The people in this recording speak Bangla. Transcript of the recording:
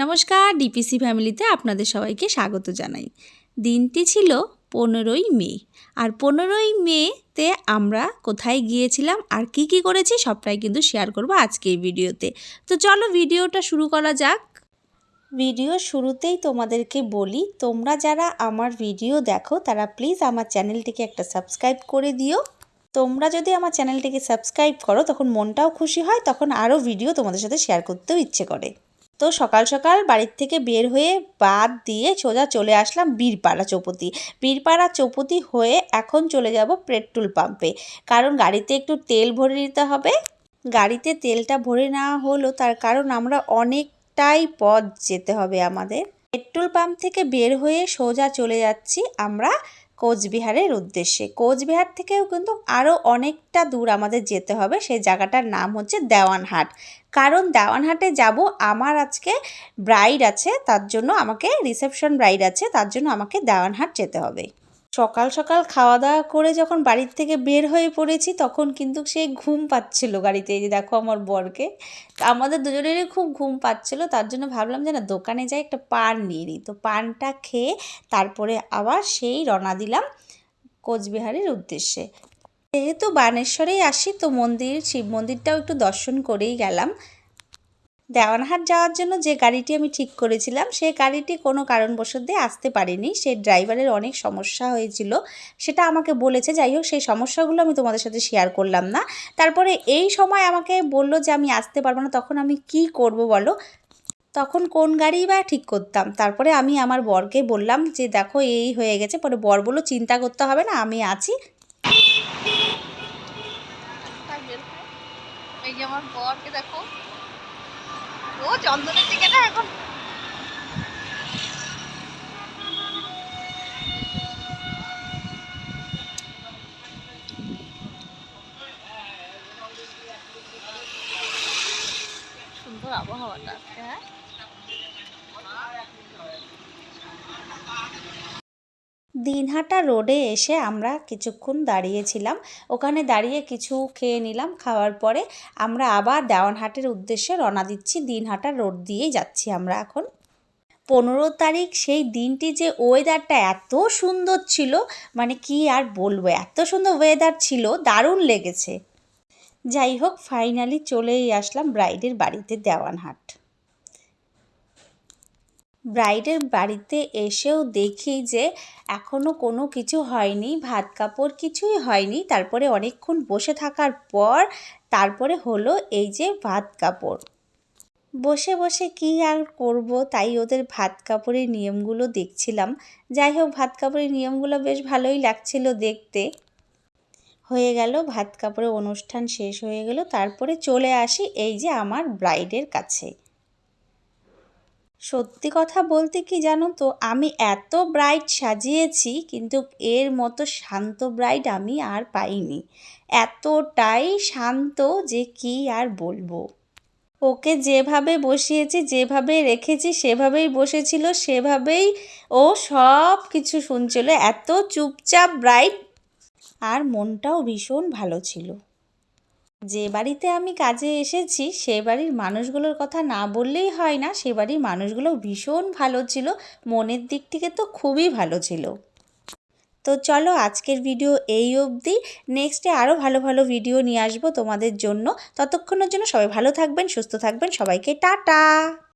নমস্কার ডিপিসি ফ্যামিলিতে আপনাদের সবাইকে স্বাগত জানাই। দিনটি ছিল পনেরোই মে। আর পনেরোই মেতে আমরা কোথায় গিয়েছিলাম আর কি কি করেছি সবটাই কিন্তু শেয়ার করব আজকে এই ভিডিওতে। তো চলো ভিডিওটা শুরু করা যাক। ভিডিও শুরুতেই তোমাদেরকে বলি, তোমরা যারা আমার ভিডিও দেখো, তারা প্লিজ আমার চ্যানেলটিকে একটা সাবস্ক্রাইব করে দিও। তোমরা যদি আমার চ্যানেলটিকে সাবস্ক্রাইব করো, তখন মনটাও খুশি হয়, তখন আরও ভিডিও তোমাদের সাথে শেয়ার করতেও ইচ্ছে করে। তো সকাল সকাল বাড়ির থেকে বের হয়ে বাদ দিয়ে সোজা চলে আসলাম বীরপাড়া চৌপতি। বীরপাড়া চৌপতি হয়ে এখন চলে যাব পেট্রোল পাম্পে। কারণ গাড়িতে একটু তেল ভরে নিতে হবে। গাড়িতে তেলটা ভরে নেওয়া হলো তার কারণ আমরা অনেকটাই পথ যেতে হবে আমাদের। পেট্রোল পাম্প থেকে বের হয়ে সোজা চলে যাচ্ছি আমরা কোচবিহারের উদ্দেশ্যে। কোচবিহার থেকেও কিন্তু আরও অনেকটা দূর আমাদের যেতে হবে। সেই জায়গাটার নাম হচ্ছে দেওয়ানহাট। কারণ দেওয়ানহাটে যাব, আমার আজকে ব্রাইড আছে, তার জন্য আমাকে রিসেপশন ব্রাইড আছে, তার জন্য আমাকে দেওয়ানহাট যেতে হবে। সকাল সকাল খাওয়া দাওয়া করে যখন বাড়ির থেকে বের হয়ে পড়েছি, তখন কিন্তু সে ঘুম পাচ্ছিল গাড়িতে। এই যে দেখো আমার বরকে। আমাদের দুজনেরই খুব ঘুম পাচ্ছিল, তার জন্য ভাবলাম যে না, দোকানে যাই একটা পান নিয়ে নিই। তো পানটা খেয়ে তারপরে আবার সেই রওনা দিলাম কোচবিহারের উদ্দেশ্যে। যেহেতু বানেশ্বরেই আসি, তো মন্দির, শিব মন্দিরটাও একটু দর্শন করেই গেলাম। দেওয়ানহাট যাওয়ার জন্য যে গাড়িটি আমি ঠিক করেছিলাম সেই গাড়িটি কোনো কারণবশত আসতে পারেনি। সেই ড্রাইভারের অনেক সমস্যা হয়েছিল, সেটা আমাকে বলেছে। যাই হোক, সেই সমস্যাগুলো আমি তোমাদের সাথে শেয়ার করলাম না। তারপরে এই সময় আমাকে বলল যে, আমি আসতে পারব না, তখন আমি কি করব বলো? তখন কোন গাড়ি বা ঠিক করতাম? তারপরে আমি আমার বরকে বললাম যে, দেখো, এই হয়ে গেছে। পরে বর বলল, চিন্তা করতে হবে না, আমি আছি। আমার বরকে দেখো ও চন্দনের দিকে না এখন সুন্দর আবহাওয়াটা আজকে হ্যাঁ দিনহাটা রোডে এসে আমরা কিছুক্ষণ দাঁড়িয়েছিলাম। ওখানে দাঁড়িয়ে কিছু খেয়ে নিলাম, খাওয়ার পরে আমরা আবার দেওয়ানহাটের উদ্দেশ্যে রওনা দিচ্ছি। দিনহাটা রোড দিয়েই যাচ্ছি আমরা এখন। পনেরো তারিখ, সেই দিনটি যে ওয়েদারটা এত সুন্দর ছিল মানে কি আর বলব, এত সুন্দর ওয়েদার ছিল, দারুণ লেগেছে। যাই হোক ফাইনালি চলেই আসলাম ব্রাইডের বাড়িতে দেওয়ানহাট। ব্রাইডের বাড়িতে এসেও দেখি যে এখনও কোনো কিছু হয়নি, ভাত কাপড় কিছুই হয়নি। তারপরে অনেকক্ষণ বসে থাকার পর তারপরে হলো এই যে ভাত কাপড়। বসে বসে কি আর করব? তাই ওদের ভাত কাপড়ের নিয়মগুলো দেখছিলাম। যাই হোক, ভাত কাপড়ের নিয়মগুলো বেশ ভালোই লাগছিল দেখতে। হয়ে গেল, ভাত কাপড়ের অনুষ্ঠান শেষ হয়ে গেল। তারপরে চলে আসি এই যে আমার ব্রাইডের কাছে। সত্যি কথা বলতে কি জানো তো, আমি এত ব্রাইড সাজিয়েছি, কিন্তু এর মতো শান্ত ব্রাইড আমি আর পাইনি। এতটাই শান্ত যে কি আর বলব। ওকে যেভাবে বসিয়েছি, যেভাবে রেখেছি, সেভাবেই বসেছিল, সেভাবেই ও সব কিছু শুনছিল। এত চুপচাপ ব্রাইড আর মনটাও ভীষণ ভালো ছিল। যে বাড়িতে আমি কাজে এসেছি, সে বাড়ির মানুষগুলোর কথা না বললেই হয় না। সে বাড়ির মানুষগুলো ভীষণ ভালো ছিল, মনের দিক থেকে তো খুবই ভালো ছিল। তো চলো আজকের ভিডিও এই অবধি। নেক্সটে আরও ভালো ভালো ভিডিও নিয়ে আসব তোমাদের জন্য। ততক্ষণের জন্য সবাই ভালো থাকবেন, সুস্থ থাকবেন। সবাইকে টাটা!